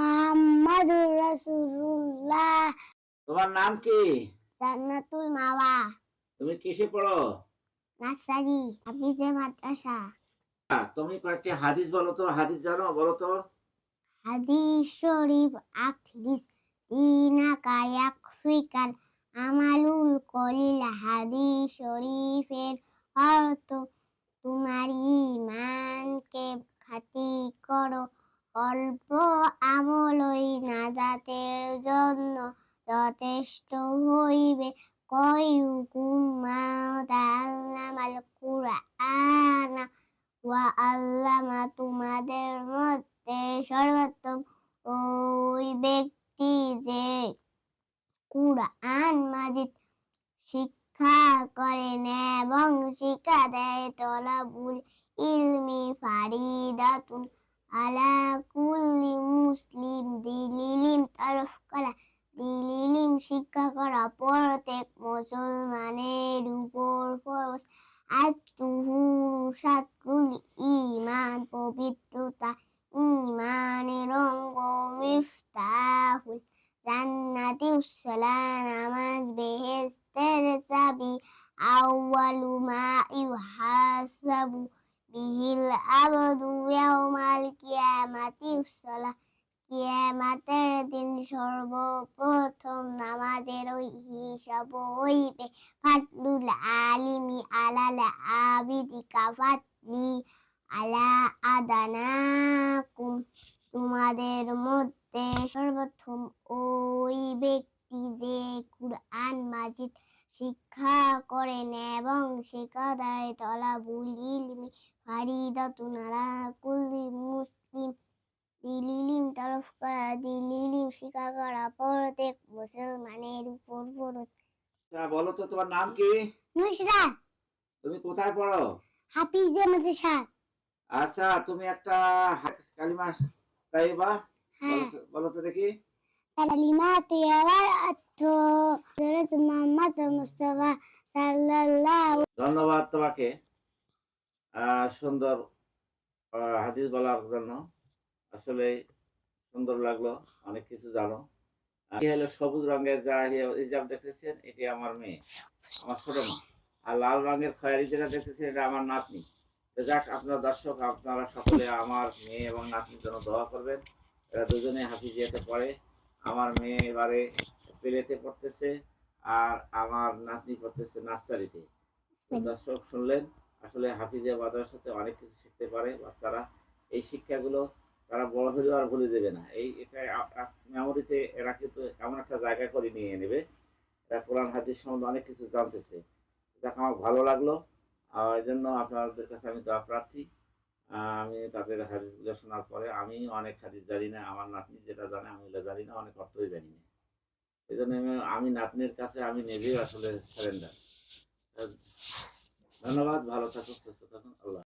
মোহাম্মদুর রাসূলুল্লাহ। তোমার নাম কি? জান্নাতুল মাওয়া। তুমি কিসে পড়ো? নাসারি হাফিজে মাদ্রাসা। তুমি কয়েকটি হাদিস বলো তো হাদিস জানো বলো তো। হাদিস শরীফ আট হাদিস ইনাকা ইয়াকফিকাল আমালুল কলিল। হাদিস শরীফের অর্থ তোমার ইমানকে খাতি করো অল্প যথেষ্ট হইবে। তোমাদের মধ্যে সর্বোত্তম ওই ব্যক্তি যে কুরআন মাজিদ শিক্ষা করেন এবং শিক্ষা দেয় তলাবুল ইলমি ফারিদাতুন আলা কুল্লি মুসলিম ফরজ আত্মহুরু ইমান পবিত্রতা ইমানের অঙ্গ মিফতাহুল জান্নাতি উসলা নামাজ বেহেস্তের চাবি আউয়ালু মা ইউহাসাবু বিহিল আবদু ইয়াউমাল কিয়ামাতি উসলা কিয়ামাতের দিন সর্বপ্রথম নামাজের ওই তোমাদের মধ্যে সর্বপ্রথম ওই ব্যক্তি যে কুরআন মাজিদ শিক্ষা করেন এবং শিক্ষা দেয় তলাবুল ইলমি ফারিদাতুন আলা কুল্লি মুসলিম দিলিলিম তরফ করা দিলিলিম শিক্ষা করা প্রত্যেক মুসলমানের উপর ফরজ আচ্ছা, বলো তো তোমার নাম কি? নুসরাত তুমি কোথায় পড়ো? হাফিজে মাদ্রাসা আচ্ছা তুমি একটা কালিমা তাইবা হ্যাঁ। বলো তো- তো দেখি। কালিমাত ইয়ার অর্থ হযরত মুহাম্মদ মুস্তাফা সাল্লাল্লাহু ধন্যবাদ তোমাকে সুন্দর হাদিস বলার জন্য। আসলে সুন্দর লাগল অনেক কিছু জানো। হলো সবুজ রঙের যা হিজাব দেখতেছেন এটি আমার মেয়ে আমার ছোট মা। আর লাল রঙের খয়েরি যেটা দেখতেছেন এটা আমার নাতনি। তো যাক আপনার দর্শক আপনারা সকলে আমার মেয়ে এবং নাতনির জন্য দোয়া করবেন। এরা দুজনে হাফিজিয়াতে পড়ে আমার মেয়ে এবারে পেলেতে পড়তেছে আর আমার নাতনি পড়তেছে নার্সারিতে। দর্শক শুনলেন আসলে হাফিজিয়া সাথে অনেক কিছু শিখতে পারে বাচ্চারা। এই শিক্ষাগুলো তারা বড় হলেও আর ভুলে দেবে না। এই এটা মেমোরিতে এরা কিন্তু এমন একটা জায়গা করে নিয়ে নেবে। এরা কোরআন, হাদিস সম্বন্ধে অনেক কিছু জানতেছে। এটা আমার ভালো লাগল। আর এই জন্য আপনাদের কাছে আমি দোয়া প্রার্থী। আমি তাদের হাদিসগুলো শোনার পরে আমি অনেক হাদিস জানি না, আমার নাতনি যেটা জানে আমি জানি না, অনেক অর্থই জানি না। এই জন্য আমি নাতনির কাছে আমি নিজেই আসলে সারেন্ডার ধন্যবাদ, ভালো থাকুন, সুস্থ থাকুন, আল্লাহ